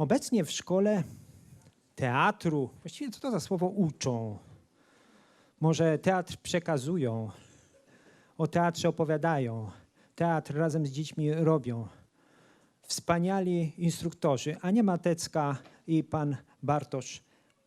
Obecnie w szkole teatru, właściwie co to za słowo uczą? Może teatr przekazują, o teatrze opowiadają, teatr razem z dziećmi robią. Wspaniali instruktorzy, Ania Matecka i pan Bartosz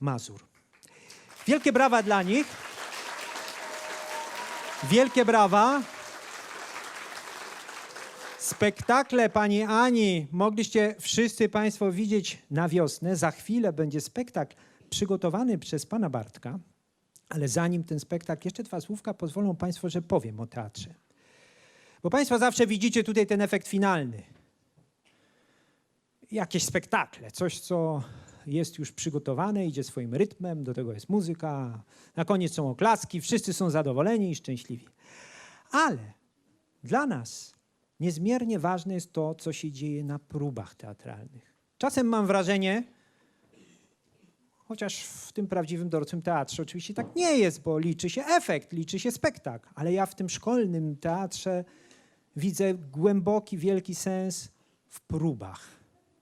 Mazur. Wielkie brawa dla nich. Wielkie brawa. Spektakle pani Ani mogliście wszyscy Państwo widzieć na wiosnę. Za chwilę będzie spektakl przygotowany przez pana Bartka. Ale zanim ten spektakl, jeszcze dwa słówka pozwolą Państwo, że powiem o teatrze. Bo Państwo zawsze widzicie tutaj ten efekt finalny. Jakieś spektakle, coś, co jest już przygotowane, idzie swoim rytmem, do tego jest muzyka, na koniec są oklaski, wszyscy są zadowoleni i szczęśliwi. Ale dla nas niezmiernie ważne jest to, co się dzieje na próbach teatralnych. Czasem mam wrażenie, chociaż w tym prawdziwym dorosłym teatrze oczywiście tak nie jest, bo liczy się efekt, liczy się spektakl, ale ja w tym szkolnym teatrze widzę głęboki, wielki sens w próbach,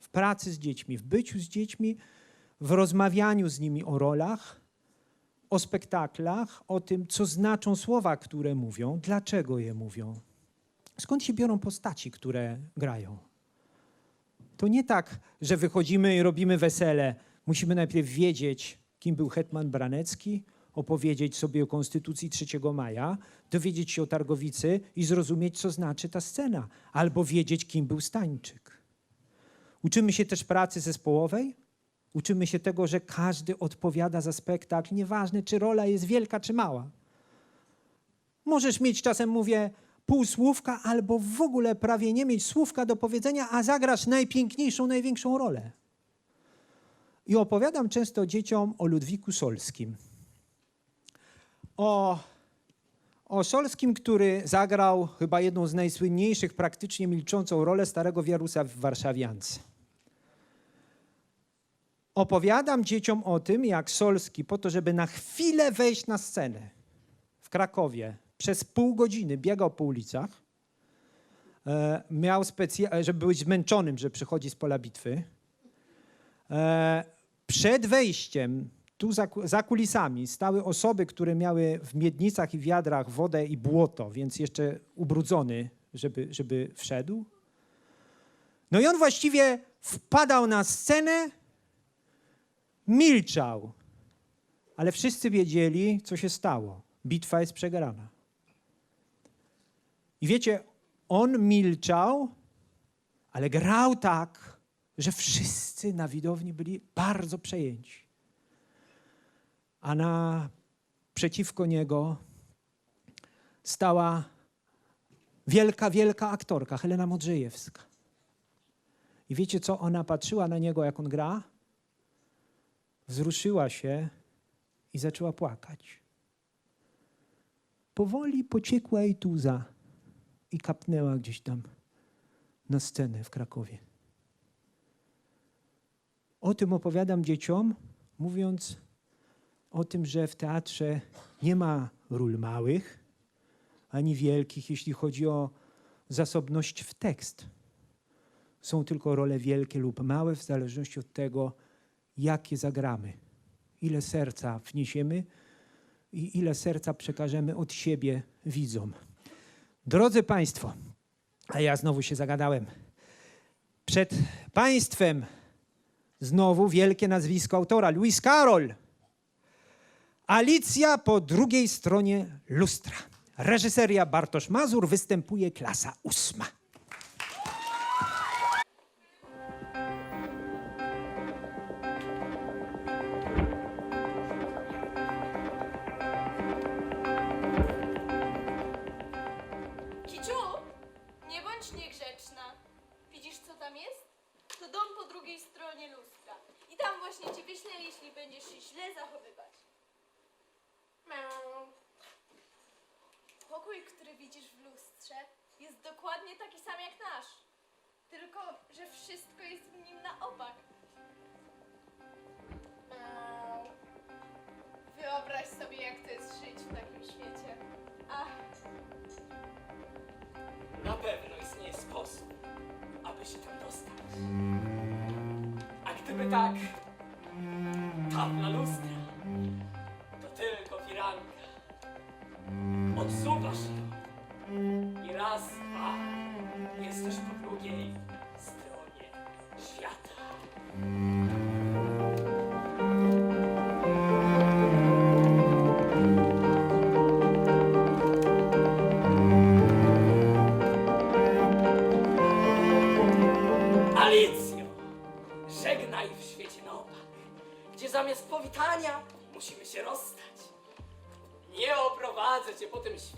w pracy z dziećmi, w byciu z dziećmi, w rozmawianiu z nimi o rolach, o spektaklach, o tym, co znaczą słowa, które mówią, dlaczego je mówią. Skąd się biorą postaci, które grają? To nie tak, że wychodzimy i robimy wesele. Musimy najpierw wiedzieć, kim był hetman Branecki, opowiedzieć sobie o Konstytucji 3 maja, dowiedzieć się o Targowicy i zrozumieć, co znaczy ta scena, albo wiedzieć, kim był Stańczyk. Uczymy się też pracy zespołowej, uczymy się tego, że każdy odpowiada za spektakl, nieważne czy rola jest wielka czy mała. Możesz mieć, czasem mówię, pół słówka, albo w ogóle prawie nie mieć słówka do powiedzenia, a zagrasz najpiękniejszą, największą rolę. I opowiadam często dzieciom o Ludwiku Solskim. O, o Solskim, który zagrał chyba jedną z najsłynniejszych, praktycznie milczącą rolę starego Wiarusa w Warszawiance. Opowiadam dzieciom o tym, jak Solski, po to, żeby na chwilę wejść na scenę w Krakowie, przez pół godziny biegał po ulicach, e, miał specja- żeby być zmęczonym, że przychodzi z pola bitwy. E, przed wejściem, tu za, za kulisami, stały osoby, które miały w miednicach i wiadrach wodę i błoto, więc jeszcze ubrudzony, żeby, żeby wszedł. No i on właściwie wpadał na scenę, milczał, ale wszyscy wiedzieli, co się stało. Bitwa jest przegrana. I wiecie, on milczał, ale grał tak, że wszyscy na widowni byli bardzo przejęci. A na przeciwko niego stała wielka, wielka aktorka Helena Modrzejewska. I wiecie co? Ona patrzyła na niego, jak on gra, wzruszyła się i zaczęła płakać. Powoli pociekła jej tuza i kapnęła gdzieś tam na scenę w Krakowie. O tym opowiadam dzieciom, mówiąc o tym, że w teatrze nie ma ról małych ani wielkich, jeśli chodzi o zasobność w tekst. Są tylko role wielkie lub małe, w zależności od tego, jakie zagramy, ile serca wniesiemy i ile serca przekażemy od siebie widzom. Drodzy Państwo, a ja znowu się zagadałem. Przed Państwem znowu wielkie nazwisko autora, Louis Carroll. Alicja po drugiej stronie lustra. Reżyseria Bartosz Mazur, występuje klasa ósma. Dom po drugiej stronie lustra. I tam właśnie cię wyślę, jeśli będziesz się źle zachowywać. Miau. Pokój, który widzisz w lustrze, jest dokładnie taki sam jak nasz. Tylko, że wszystko jest w nim na opak. Miau. Wyobraź sobie, jak to jest żyć w takim świecie. Ach. Na pewno istnieje sposób, aby się tam dostać. A gdyby tak, tabla lustra to tylko firanka. Odsuwasz ją i raz, dwa, jesteś po drugiej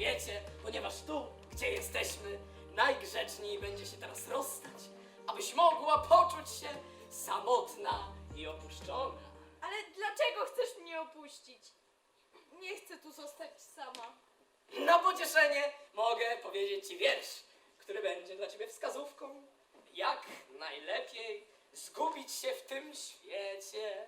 świecie, ponieważ tu, gdzie jesteśmy, najgrzeczniej będzie się teraz rozstać, abyś mogła poczuć się samotna i opuszczona. Ale dlaczego chcesz mnie opuścić? Nie chcę tu zostać sama. Na pocieszenie mogę powiedzieć ci wiersz, który będzie dla ciebie wskazówką, jak najlepiej zgubić się w tym świecie.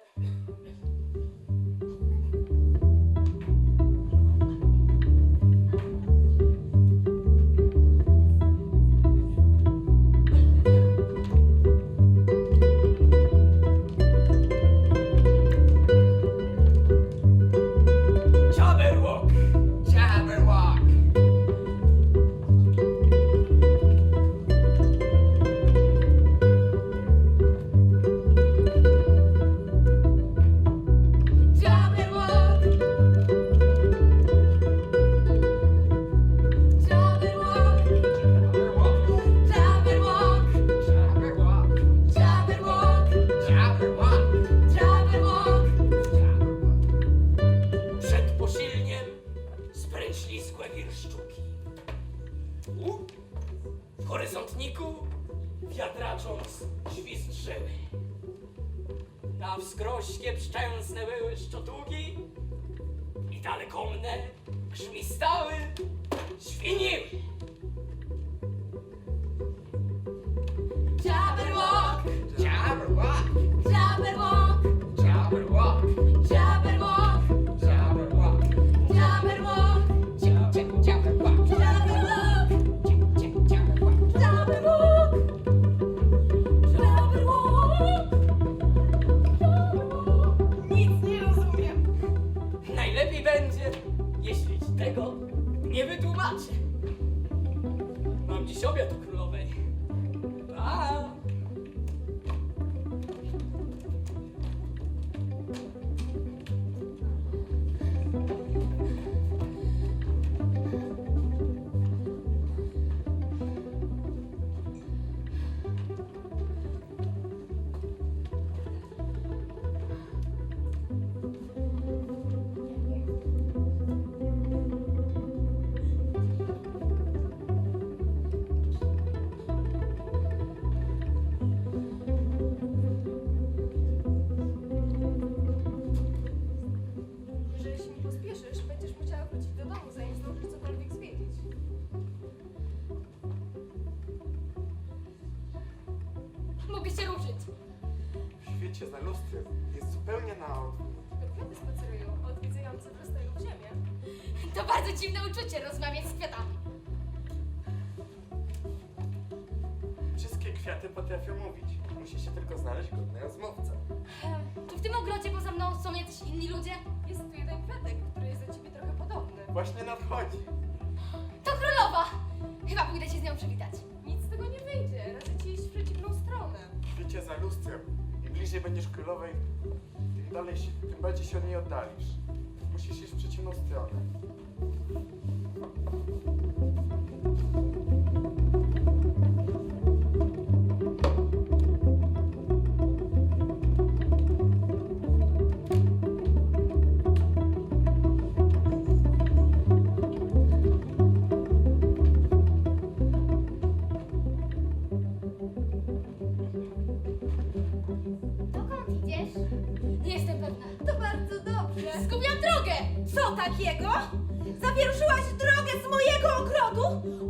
Horyzontniku, wiatracząc, świstrzyły. Na wskroś pieprzczęsne były szczotugi i dalekomne grzmistały, świniły. Jabberwock! Jabberwock! Jabberwock! Jabberwock! Jabberwock! W świecie za lustrem jest zupełnie na odwrót. Kwiaty spacerują, a odwiedzający wrastają w ziemię. To bardzo dziwne uczucie rozmawiać z kwiatami. Wszystkie kwiaty potrafią mówić. Musi się tylko znaleźć godny rozmówca. Czy w tym ogrodzie poza mną są jacyś inni ludzie? Jest tu jeden kwiatek, który jest do ciebie trochę podobny. Właśnie nadchodzi. To królowa! Chyba pójdę się z nią przywitać. Nic z tego nie wyjdzie, radzę ci iść. W świecie za lustrem. Im bliżej będziesz królowej, tym dalej się, tym bardziej się od niej oddalisz. Musisz iść w przeciwną stronę.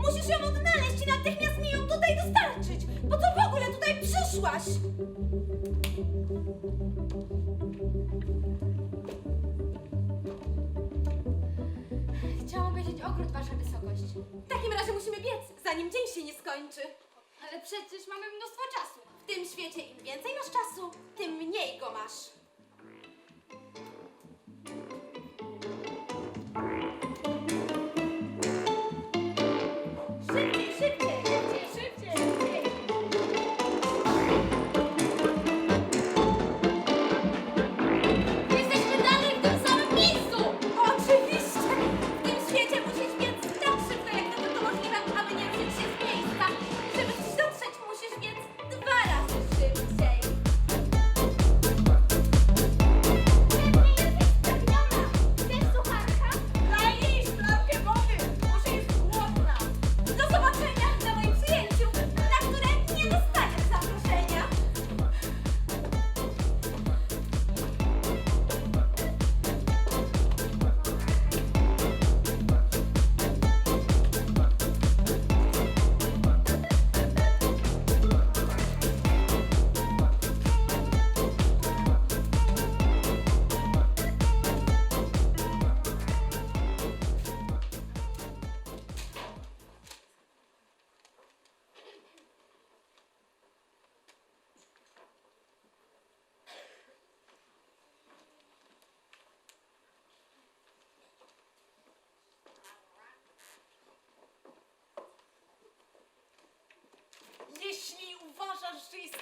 Musisz ją odnaleźć i natychmiast mi ją tutaj dostarczyć. Po co w ogóle tutaj przyszłaś? Chciałam obejrzeć ogród, wasza wysokość. W takim razie musimy biec, zanim dzień się nie skończy. Ale przecież mamy mnóstwo czasu. W tym świecie im więcej masz czasu, tym mniej go masz.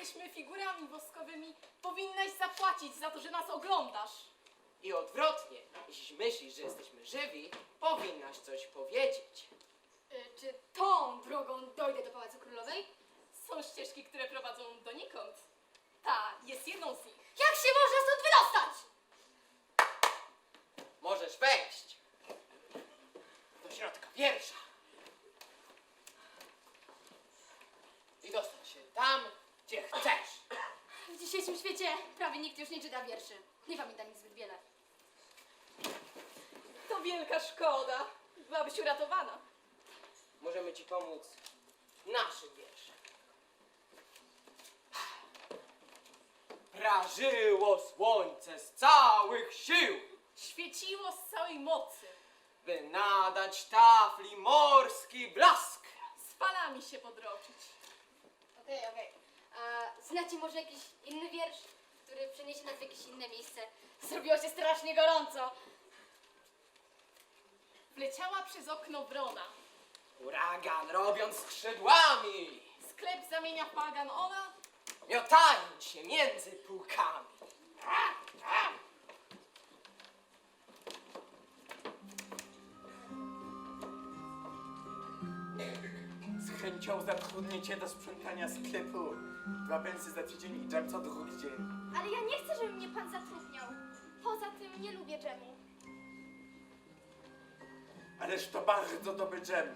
Jesteśmy figurami woskowymi, powinnaś zapłacić za to, że nas oglądasz. I odwrotnie, jeśli myślisz, że jesteśmy żywi, powinnaś coś powiedzieć. Y, czy tą drogą dojdę do Pałacu Królowej? Są ścieżki, które prowadzą donikąd. Ta jest jedną z nich. Jak się można stąd wydostać? Możesz wejść do środka wiersza i dostać się tam, gdzie chcesz. W dzisiejszym świecie prawie nikt już nie czyta wierszy. Nie pamiętam ich zbyt wiele. To wielka szkoda. Byłabyś uratowana. Możemy ci pomóc naszym wierszem. Prażyło słońce z całych sił, Świeciło z całej mocy. by nadać tafli morski blask. Z falami się podroczyć. Okej, okej. A Znacie może jakiś inny wiersz, który przeniesie nas w jakieś inne miejsce? Zrobiło się strasznie gorąco. Wleciała przez okno wrona. Huragan robiąc skrzydłami, Sklep zamienia w bagan ona. miotając się między półkami. Z chęcią zatrudnicie do sprzątania sklepu. Dwa pensy za tydzień i dżem co drugi dzień. Ale ja nie chcę, żeby mnie pan zatrudniał. Poza tym nie lubię dżemu. Ależ to bardzo dobry dżem.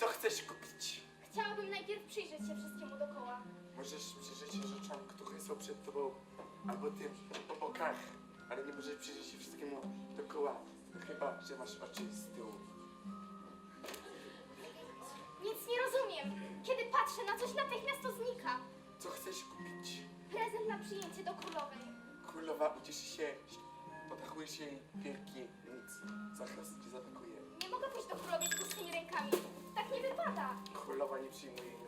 Co chcesz kupić? Chciałabym najpierw przyjrzeć się wszystkiemu dokoła. Możesz przyjrzeć się rzeczom, które są przed tobą, albo tym po bokach, ale nie możesz przyjrzeć się wszystkiemu dookoła. Chyba, że masz oczy z tyłu. Kiedy patrzę na coś, natychmiast to znika. Co chcesz kupić? Prezent na przyjęcie do królowej. Królowa ucieszy się, podachujesz jej wielki nic. Zaraz cię zaatakuje. Nie mogę pójść do królowej z pustymi rękami. Tak nie wypada. Królowa nie przyjmuje innych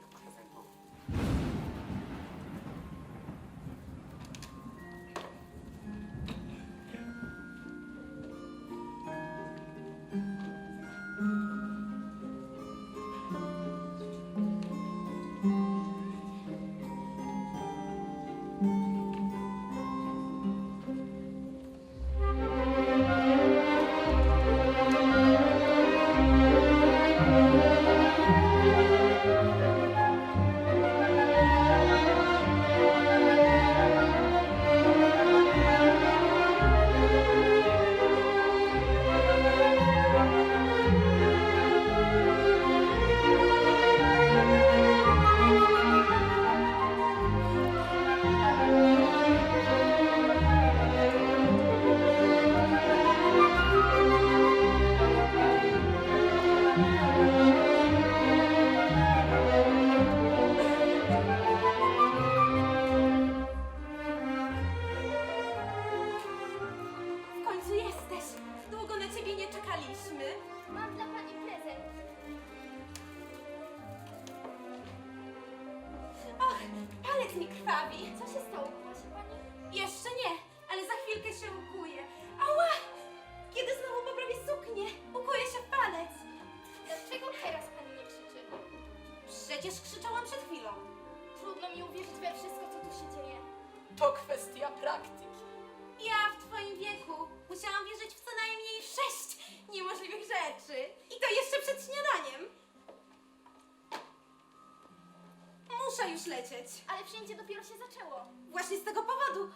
Ale przyjęcie dopiero się zaczęło. Właśnie z tego powodu.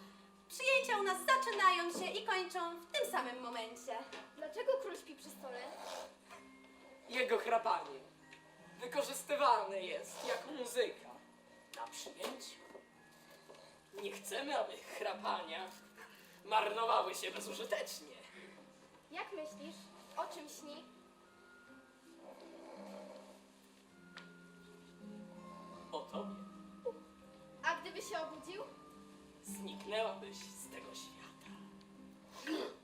Przyjęcia u nas zaczynają się i kończą w tym samym momencie. Dlaczego król śpi przy stole? Jego chrapanie wykorzystywane jest jako muzyka na przyjęciu. Nie chcemy, aby chrapania marnowały się bezużytecznie. Jak myślisz? O czym śni? Zniknęłabyś z tego świata. Kiciu?